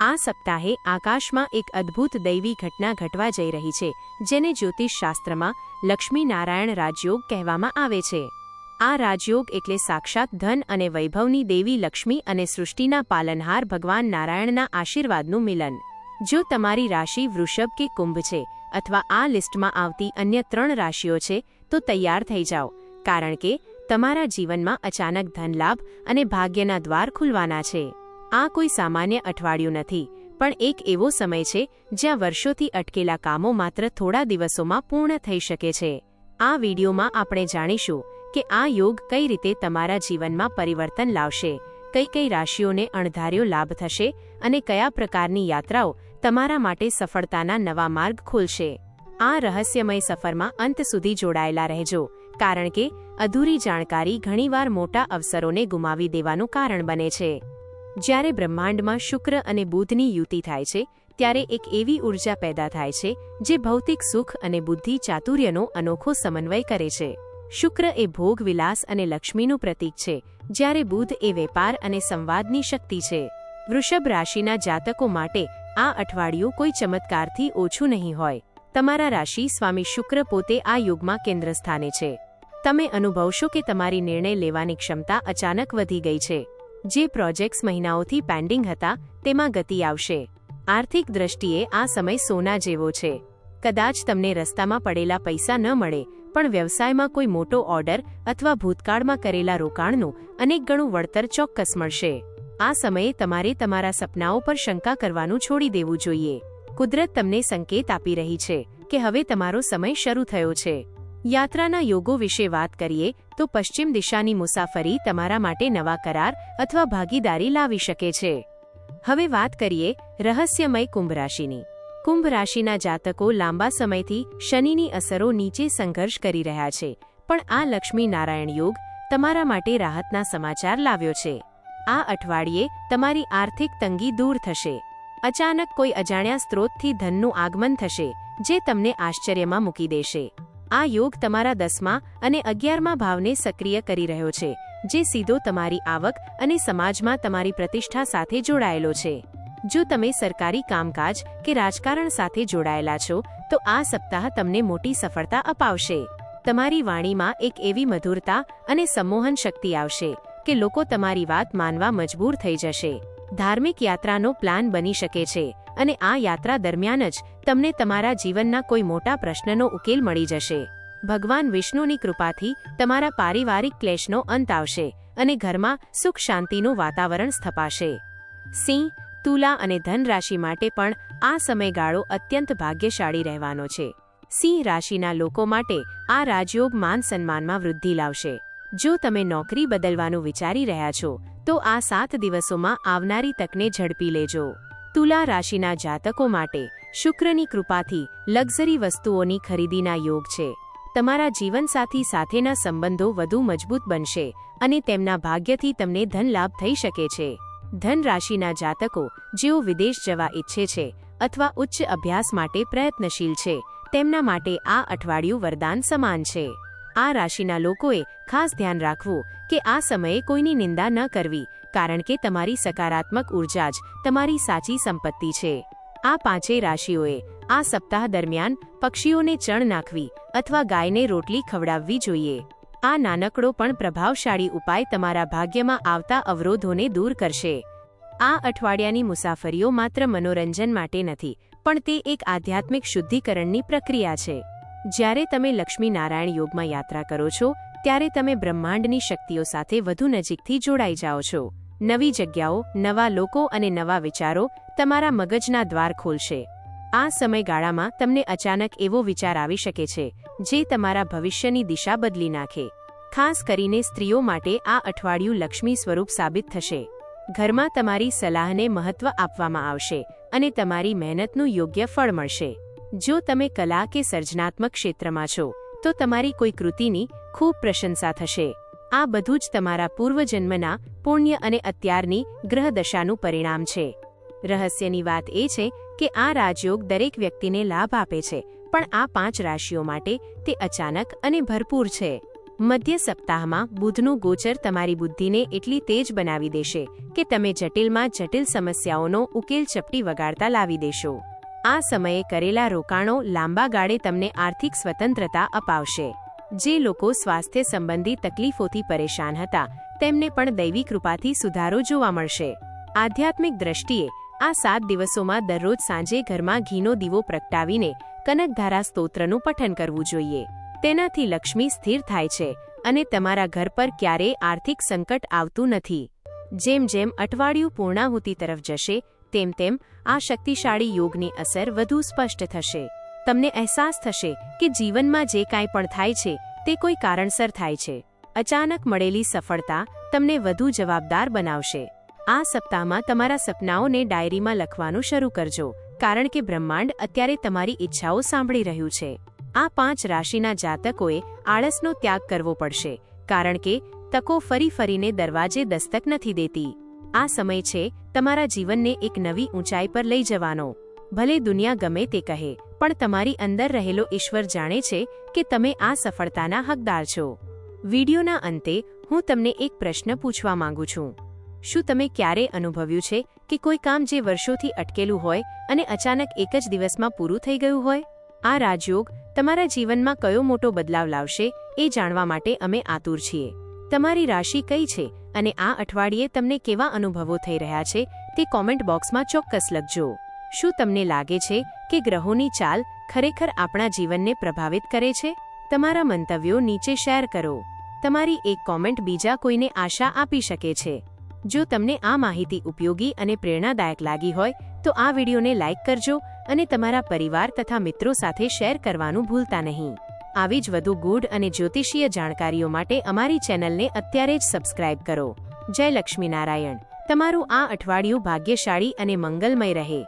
આ સપ્તાહે આકાશમાં એક અદ્ભુત દૈવી ઘટના ઘટવા જઈ રહી છે, જેને જ્યોતિષશાસ્ત્રમાં લક્ષ્મીનારાયણ લક્ષ્મી નારાયણ રાજયોગ કહેવામાં આવે છે. આ રાજયોગ એટલે સાક્ષાત ધન અને વૈભવની દેવી લક્ષ્મી અને સૃષ્ટિના પાલનહાર ભગવાન નારાયણના આશીર્વાદનું મિલન. જો તમારી રાશિ વૃષભ કે કુંભ છે, અથવા આ લિસ્ટમાં આવતી અન્ય ત્રણ રાશિઓ છે, તો તૈયાર થઈ જાઓ, કારણ કે તમારા જીવનમાં અચાનક ધનલાભ અને ભાગ્યના દ્વાર ખુલવાના છે. આ કોઈ સામાન્ય અઠવાડિયું નથી, પણ એક એવો સમય છે, જ્યાં વર્ષોથી અટકેલા કામો માત્ર થોડા દિવસોમાં પૂર્ણ થઈ શકે છે. આ વિડીયોમાં આપણે જાણીશું કે આ યોગ કઈ રીતે તમારા જીવનમાં પરિવર્તન લાવશે, કઈ કઈ રાશિઓને અણધાર્યો લાભ થશે અને કયા પ્રકારની યાત્રાઓ તમારા માટે સફળતાના નવા માર્ગ ખોલશે. આ રહસ્યમય સફરમાં અંત સુધી જોડાયેલા રહેજો, કારણ કે અધૂરી જાણકારી ઘણીવાર મોટા અવસરોને ગુમાવી દેવાનું કારણ બને છે. જ્યારે બ્રહ્માંડમાં શુક્ર અને બુધની યુતિ થાય છે, ત્યારે એક એવી ઊર્જા પેદા થાય છે, જે ભૌતિક સુખ અને બુદ્ધિ ચાતુર્યનો અનોખો સમન્વય કરે છે. શુક્ર એ ભોગ વિલાસ અને લક્ષ્મીનું પ્રતીક છે, જ્યારે બુધ એ વેપાર અને સંવાદની શક્તિ છે. વૃષભ રાશિના જાતકો માટે આ અઠવાડિયું કોઈ ચમત્કારથી ઓછું નહીં હોય. તમારા રાશિ સ્વામી શુક્ર પોતે આ યુગમાં કેન્દ્રસ્થાને છે. તમે અનુભવશો કે તમારી નિર્ણય લેવાની ક્ષમતા અચાનક વધી ગઈ છે. જે પ્રોજેક્ટ્સ મહિનાઓથી પેન્ડિંગ હતા, તેમાં ગતિ આવશે. આર્થિક દ્રષ્ટિએ આ સમય સોના જેવો છે. કદાચ તમને રસ્તામાં પડેલા પૈસા ન મળે, પણ વ્યવસાયમાં કોઈ મોટો ઓર્ડર અથવા ભૂતકાળમાં કરેલા રોકાણનું અનેક ગણું વળતર ચોક્કસ મળશે. આ સમયે તમારે તમારા સપનાઓ પર શંકા કરવાનું છોડી દેવું જોઈએ. કુદરત તમને સંકેત આપી રહી છે કે હવે તમારો સમય શરૂ થયો છે. યાત્રાના યોગો વિશે વાત કરીએ, તો પશ્ચિમ દિશાની મુસાફરી તમારા માટે નવા કરાર અથવા ભાગીદારી લાવી શકે છે. હવે વાત કરીએ રહસ્યમય કુંભ રાશિની કુંભ રાશિના જાતકો લાંબા સમયથી શનિની અસરો નીચે સંઘર્ષ કરી રહ્યા છે, પણ આ લક્ષ્મી નારાયણ યોગ તમારા માટે રાહતના સમાચાર લાવ્યો છે. આ અઠવાડિયે તમારી આર્થિક તંગી દૂર થશે. અચાનક કોઈ અજાણ્યા સ્ત્રોતથી ધનનું આગમન થશે, જે તમને આશ્ચર્યમાં મૂકી દેશે. આ યોગ તમારા દસમા અને અગિયારમા ભાવને સક્રિય કરી રહ્યો છે, જે સીધો તમારી આવક અને સમાજમાં તમારી પ્રતિષ્ઠા સાથે જોડાયેલો છે. જો તમે સરકારી કામકાજ કે રાજકારણ સાથે જોડાયેલા છો, તો આ સપ્તાહ તમને મોટી સફળતા અપાવશે. તમારી વાણીમાં એક એવી મધુરતા અને સંમોહન શક્તિ આવશે કે લોકો તમારી વાત માનવા મજબૂર થઈ જશે. ધાર્મિક યાત્રાનો પ્લાન બની શકે છે અને આ યાત્રા દરમિયાન જ તમને તમારા જીવનના કોઈ મોટા પ્રશ્નનો ઉકેલ મળી જશે. ભગવાન વિષ્ણુની કૃપાથી તમારા પારિવારિક ક્લેશનો અંત આવશે અને ઘરમાં સુખ શાંતિનું વાતાવરણ સ્થપાશે. સિંહ, તુલા અને ધન રાશિ માટે પણ આ સમયગાળો અત્યંત ભાગ્યશાળી રહેવાનો છે. સિંહ રાશિના લોકો માટે આ રાજયોગ માન સન્માનમાં વૃદ્ધિ લાવશે. જો તમે નોકરી બદલવાનું વિચારી રહ્યા છો, તો આ સાત દિવસોમાં આવનારી તકને ઝડપી લેજો. તુલા રાશિના જાતકો માટે શુક્રની કૃપાથી લક્ઝરી વસ્તુઓની ખરીદીના યોગ છે. તમારા જીવનસાથી સાથેના સંબંધો વધુ મજબૂત બનશે અને તેમના ભાગ્યથી તમને ધન લાભ થઈ શકે છે. ધન રાશિના જાતકો, જેઓ વિદેશ જવા ઈચ્છે છે અથવા ઉચ્ચ અભ્યાસ માટે પ્રયત્નશીલ છે, તેમના માટે આ અઠવાડિયું વરદાન સમાન છે. આ રાશિના લોકોએ ખાસ ધ્યાન રાખવું કે આ સમયે કોઈની નિંદા ન કરવી, કારણ કે તમારી સકારાત્મક ઊર્જા જ તમારી સાચી સંપત્તિ છે. આ પાંચેય રાશિઓએ આ સપ્તાહ દરમિયાન પક્ષીઓને ચણ નાખવી અથવા ગાયને રોટલી ખવડાવવી જોઈએ. આ નાનકડો પણ પ્રભાવશાળી ઉપાય તમારા ભાગ્યમાં આવતા અવરોધોને દૂર કરશે. આ અઠવાડિયાની મુસાફરીઓ માત્ર મનોરંજન માટે નથી, પણ તે એક આધ્યાત્મિક શુદ્ધિકરણની પ્રક્રિયા છે. જ્યારે તમે લક્ષ્મી નારાયણ યોગમાં યાત્રા કરો છો, ત્યારે તમે બ્રહ્માંડની શક્તિઓ સાથે વધુ નજીકથી જોડાઈ જાઓ છો. નવી જગ્યાઓ, નવા લોકો અને નવા વિચારો તમારા મગજના દ્વાર ખોલશે. આ સમયગાળામાં તમને અચાનક એવો વિચાર આવી શકે છે, જે તમારા ભવિષ્યની દિશા બદલી નાખે. ખાસ કરીને સ્ત્રીઓ માટે આ અઠવાડિયું લક્ષ્મી સ્વરૂપ સાબિત થશે. ઘરમાં તમારી સલાહને મહત્વ આપવામાં આવશે અને તમારી મહેનતનું યોગ્ય ફળ મળશે. જો તમે કલા કે સર્જનાત્મક ક્ષેત્રમાં છો, તો તમારી કોઈ કૃતિની ખૂબ પ્રશંસા થશે. આ બધું જ તમારા પૂર્વજન્મના પુણ્ય અને અત્યારની ગ્રહદશાનું પરિણામ છે. રહસ્યની વાત એ છે કે આ રાજયોગ દરેક વ્યક્તિને લાભ આપે છે, પણ આ પાંચ રાશિઓ માટે તે અચાનક અને ભરપૂર છે. મધ્ય સપ્તાહમાં બુધનું ગોચર તમારી બુદ્ધિને એટલી તેજ બનાવી દેશે કે તમે જટિલમાં જટિલ સમસ્યાઓનો ઉકેલ ચપટી વગાડતા લાવી દેશો. આ સમયે કરેલા રોકાણો લાંબા ગાળે તમને આર્થિક સ્વતંત્રતા અપાવશે. જે લોકો સ્વાસ્થ્ય સંબંધી તકલીફોથી પરેશાન હતા, તેમને પણ દૈવી કૃપાથી સુધારો જોવા મળશે. આધ્યાત્મિક દ્રષ્ટિએ, આ સાત દિવસોમાં દરરોજ સાંજે ઘરમાં ઘીનો દીવો પ્રગટાવીને કનકધારા સ્તોત્રનું પઠન કરવું જોઈએ. તેનાથી લક્ષ્મી સ્થિર થાય છે અને તમારા ઘર પર ક્યારેય આર્થિક સંકટ આવતું નથી. જેમ જેમ અઠવાડિયું પૂર્ણાહુતિ તરફ જશે તેમ તેમ આ શક્તિશાળી યોગની અસર વધુ સ્પષ્ટ થશે. તમને અહેસાસ થશે કે જીવનમાં જે કાંઈ પણ થાય છે, તે કોઈ કારણસર થાય છે. અચાનક મળેલી સફળતા તમને વધુ જવાબદાર બનાવશે. આ સપ્તાહમાં તમારા સપનાઓને ડાયરીમાં લખવાનું શરૂ કરજો, કારણ કે બ્રહ્માંડ અત્યારે તમારી ઈચ્છાઓ સાંભળી રહ્યું છે. આ પાંચ રાશિના જાતકોએ આળસનો ત્યાગ કરવો પડશે, કારણ કે તકો ફરી ફરીને દરવાજે દસ્તક નથી દેતી. આ સમય છે તમારા જીવનને એક નવી ઊંચાઈ પર લઈ જવાનો. ભલે દુનિયા ગમે તે કહે, પણ તમારી અંદર રહેલો ઈશ્વર જાણે છે કે તમે આ સફળતાના હકદાર છો. વિડિયોના અંતે હું તમને એક પ્રશ્ન પૂછવા માંગુ છું. શું તમે ક્યારે અનુભવ્યું છે કે કોઈ કામ જે વર્ષોથી અટકેલું હોય અને અચાનક એક જ દિવસમાં પૂરું થઈ ગયું હોય? આ રાજયોગ તમારા જીવનમાં કયો મોટો બદલાવ લાવશે એ જાણવા માટે અમે આતુર છીએ. તમારી રાશિ કઈ છે અને આ અઠવાડિયે તમને કેવા અનુભવો થઈ રહ્યા છે તે કોમેન્ટ બોક્સમાં ચોક્કસ લખજો. શું તમને લાગે છે કે ગ્રહોની ચાલ ખરેખર આપણા જીવનને પ્રભાવિત કરે છે? તમારા મંતવ્યો નીચે શેર કરો. તમારી એક કોમેન્ટ બીજા કોઈને આશા આપી શકે છે. જો તમને આ માહિતી ઉપયોગી અને પ્રેરણાદાયક લાગી હોય, તો આ વિડીયોને લાઇક કરજો અને તમારા પરિવાર તથા મિત્રો સાથે શેર કરવાનું ભૂલતા નહીં. આવી જ વધુ ગૂઢ અને જ્યોતિષીય જાણકારીઓ માટે અમારી ચેનલને અત્યારે જ સબસ્ક્રાઇબ કરો. જય લક્ષ્મીનારાયણ તમારું આ અઠવાડિયું ભાગ્યશાળી અને મંગલમય રહે.